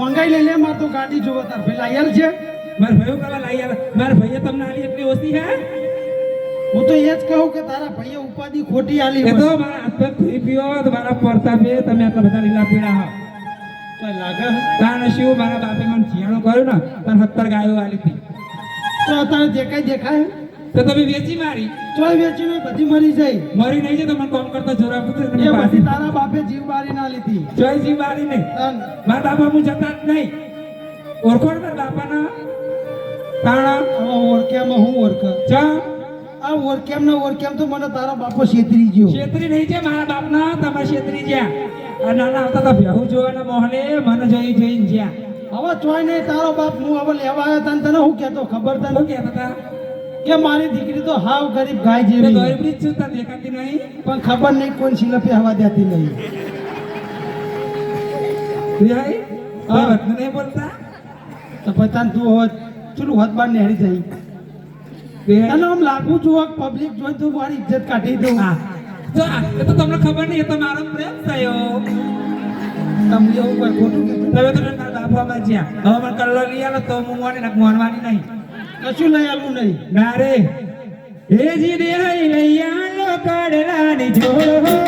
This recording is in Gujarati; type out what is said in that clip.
મંગાઈ લઈ લે માર તો ગાડી જોવા તાર ભાઈ લાયર છે માર ભાઈઓ કરવા લાવી માર ભાઈએ તમને આલી એટલી ઓછી હે? હું તો એ જ કહું કે તારા ભાઈએ ઉપાધિ ખોટી આલી એ તો મારા હાથ ધોઈ પીઓ તો મારા પ્રતાપે તમે આટલા બધા લીલા પીળા હા. તો લાગે તાણ શિવ મારા બાપે મને જીયાણું કર્યું ને? તાર સત્તર ગાયો આલી હતી. તો અત્યારે દેખાય દેખાય. તો તમે વેચી મારી. ચોય વેચી હોય બધી મરી જાય. મરી નહીં છે તો મને કામ કરતા જોરા પૂછે એ બધી તારા બાપે જીવ બારી ના લીધી. જોઈ જી નહીં મારા બાપા હું જતા જ નહીં. ઓળખો ને બાપાના? તાણા? ઓળખ્યામાં હું ઓળખ. જા. આ ઓળખ્યામ ને ઓળખ્યામ તો મને તારો બાપો છેતરી ગયો. છેતરી નહીં છે મારા બાપના તમે છેતરી જ્યાં આ નાના આવતા હતા બેહુ જોવાના મોહને મને જોઈ જોઈને જ્યાં. હવે ચોય નહીં તારો બાપ હું હવે લેવા આવ્યો તને તને હું કહેતો? ખબર તને? કહેતા હતા? કે મારી દીકરી તો હાવ ગરીબ ગાય તે જેવી. ગરીબની જ દેખાતી નહીં? પણ ખબર નહીં કોઈ શિલપે હવા દેતી નહીં. રિહાઈ. હા. નહીં બોલતા? તો પતાન તું હોત ચલું હોત બાર નેહરી જઈ. રિહાઈ તને આમ લાગુ છું પબ્લિક જોઈ તું મારી ઇજ્જત કાઢી દઉં. હા. એ તો તમને ખબર નહીં એ તો મારો પ્રેમ થયો. તમને એવું કોઈ ખોટું તમે તો બાપામાં જ્યાં. હવે મને કલર લઈ આવે તો હું મોને નાખ મોનવાની નહીં. કશું લઈ આવું નહીં. ના રે. હે જી દેહાઈ લઈ આલો કડલાની જોડ